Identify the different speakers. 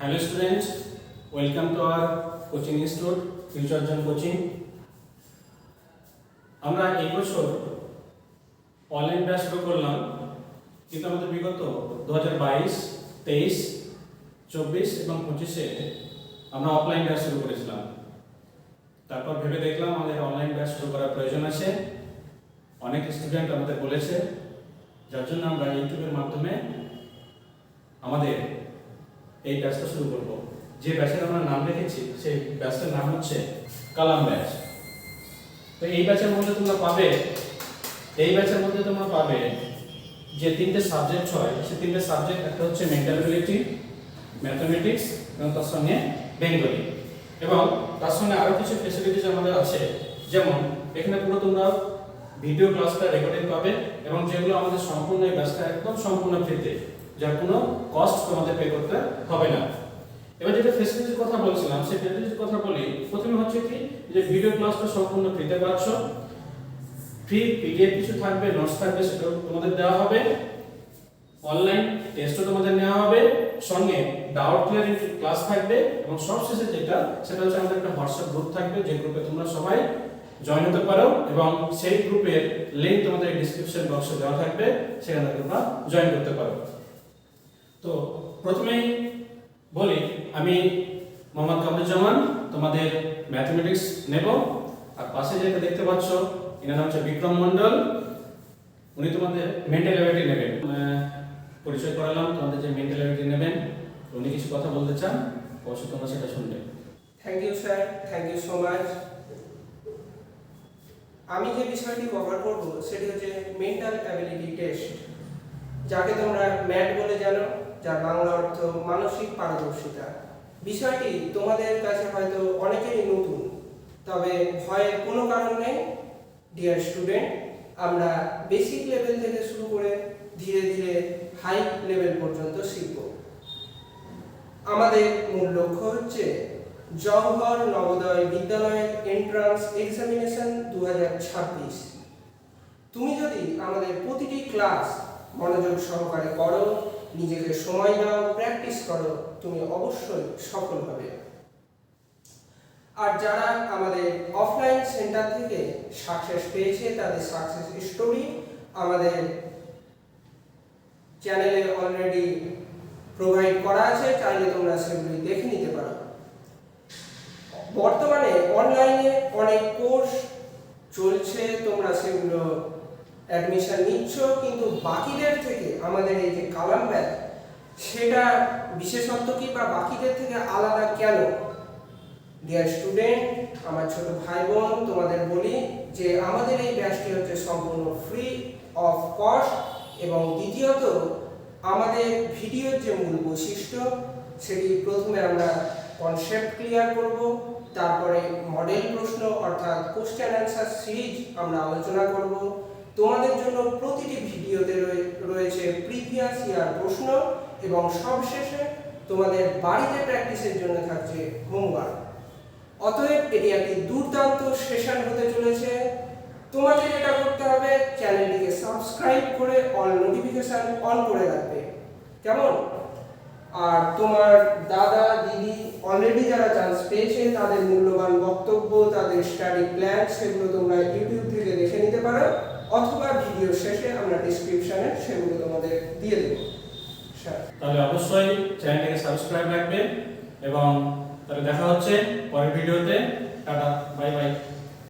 Speaker 1: Students, welcome to our coaching institute, Future Gen Coaching. আমরা এই বছর অনলাইন ব্যাচ শুরু করলাম। কিন্তু আমাদের বিগত দু হাজার বাইশ তেইশ চব্বিশ এবং পঁচিশে আমরা অফলাইন ব্যাচ শুরু করেছিলাম। তারপর ভেবে দেখলাম আমাদের অনলাইন ব্যাচ শুরু করার প্রয়োজন আছে। অনেক স্টুডেন্ট আমাদের বলেছে যার জন্য আমরা ইউটিউবের মাধ্যমে আমাদের এই ব্যাচটা শুরু করব। যে ব্যাচের আমরা নাম রেখেছি, সেই ব্যাচটার নাম হচ্ছে কালাম ব্যাচ তো এই ব্যাচের মধ্যে তোমরা পাবে, এই ব্যাচের মধ্যে তোমরা পাবে যে তিনটে সাবজেক্ট হয় সে তিনটে সাবজেক্ট একটা হচ্ছে মেন্টাল অ্যাবিলিটি ম্যাথমেটিক্স এবং তার সঙ্গে বেঙ্গলি এবং তার সঙ্গে আরও কিছু ফেসিলিটিস আমাদের আছে। যেমন, এখানে পুরো তোমরা ভিডিও ক্লাসটা রেকর্ডিং পাবে এবং যেগুলো আমাদের সম্পূর্ণ এই ব্যাচটা একদম সম্পূর্ণ ফ্রিতে যার কোনো কস্ট তোমাদের পে করতে হবে না। এবার যেটা ফেসিলিটির কথা বলছিলাম, সেই ফেসিলিটির কথা বলি। প্রথমে হচ্ছে কি যে ভিডিও ক্লাসটা সম্পূর্ণ ফ্রিতে পাচ্ছ। ফ্রি পিডিএফ কিছু থাকবে নোটস থাকবে সেটাও তোমাদের দেওয়া হবে। অনলাইন টেস্টও তোমাদের নেওয়া হবে। সঙ্গে ডাউট ক্লিয়ারিং ক্লাস থাকবে এবং সবশেষে যেটা, সেটা হচ্ছে আমাদের একটা হোয়াটসঅ্যাপ গ্রুপ থাকবে, যে গ্রুপে তোমরা সবাই জয়েন হতে পারো এবং সেই গ্রুপের লিংক তোমাদের ডিসক্রিপশন বক্সে দেওয়া থাকবে, সেখানে তোমরা জয়েন করতে পারো। তো প্রথমেই বলি, আমি মোহাম্মদ কামরুজ্জামান, তোমাদের ম্যাথমেটিক্স নেব। আর পাশে যেটা দেখতে পাচ্ছ, এনার নাম হচ্ছে বিক্রম মণ্ডল। উনি তোমাদের মেন্টাল অ্যাবিলিটি নেবেন। পরিচয় করালাম, তোমাদের যে মেন্টাল অ্যাবিলিটি নেবেন, উনি কিছু কথা বলতে চান, অবশ্যই তোমরা সেটা শুনবে।
Speaker 2: Thank you sir thank you so much আমি যে বিষয়টি কভার করব, সেটি হচ্ছে মেন্টাল অ্যাবিলিটি টেস্ট যাকে তোমরা ম্যাট বলে জানো। যার বাংলা অর্থ মানসিক পারদর্শিতা। বিষয়টি তোমাদের কাছে হয়তো অনেকেরই নতুন, তবে ভয়ের কোনো কারণ নেই। ডিয়ার স্টুডেন্ট আমরা বেসিক লেভেল থেকে শুরু করে ধীরে ধীরে হাই লেভেল পর্যন্ত শিখব। আমাদের মূল লক্ষ্য হচ্ছে জওহর নবোদয় বিদ্যালয়ের এন্ট্রান্স এক্সামিনেশন দু হাজার ছাব্বিশ। তুমি যদি আমাদের প্রতিটি ক্লাস মনোযোগ সহকারে করো নিজেকে সময় দাও প্র্যাকটিস করো, তুমি অবশ্যই সফল হবে। আর যারা আমাদের অফলাইন সেন্টার থেকে সাকসেস পেয়েছে, তাদের সাকসেস স্টোরি আমাদের চ্যানেলে অলরেডি প্রোভাইড করা আছে, চাইলে তোমরা সেগুলি দেখে নিতে পারো। বর্তমানে অনলাইনে অনেক কোর্স চলছে, তোমরা সেগুলো অ্যাডমিশন নিচ্ছ, কিন্তু বাকিদের থেকে আমাদের এই যে কালাম ব্যাচ সেটা বিশেষত্ব কি বা বাকিদের থেকে আলাদা কেন? ডিয়ার স্টুডেন্ট আমার ছোট ভাই বোন তোমাদের বলি যে আমাদের এই ব্যাচটি হচ্ছে সম্পূর্ণ ফ্রি অফ কস্ট এবং দ্বিতীয়ত, আমাদের ভিডিওর যে মূল বৈশিষ্ট্য, সেটি প্রথমে আমরা কনসেপ্ট ক্লিয়ার করব, তারপরে মডেল প্রশ্ন অর্থাৎ কোশ্চেন অ্যান্সার সিরিজ আমরা আলোচনা করব। তোমাদের জন্য প্রতিটি ভিডিওতে রয়ে- রয়েছে প্রিভিয়াস ইয়ার প্রশ্ন এবং সবশেষে তোমাদের বাড়িতে প্র্যাকটিসের জন্য থাকছে হোমওয়ার্ক অতএব এটি একটি দুর্দান্ত সেশন হতে চলেছে। তোমাকে যেটা করতে হবে চ্যানেলটিকে সাবস্ক্রাইব করে অল নোটিফিকেশন অন করে রাখবে। কেমন? আর তোমার দাদা, দিদি অলরেডি যারা চান্স পেয়েছে, তাদের মূল্যবান বক্তব্য, তাদের স্টাডি প্ল্যান সেগুলো তোমরা ইউটিউব থেকে দেখে নিতে পারো। অথবা ভিডিও শেষে আমরা ডিসক্রিপশনে সেগুলো তোমাদের দিয়ে দেব।
Speaker 1: তাহলে অবশ্যই চ্যানেলটাকে সাবস্ক্রাইব রাখবেন এবং তাহলে দেখা হচ্ছে পরের ভিডিওতে। Tata, bye bye.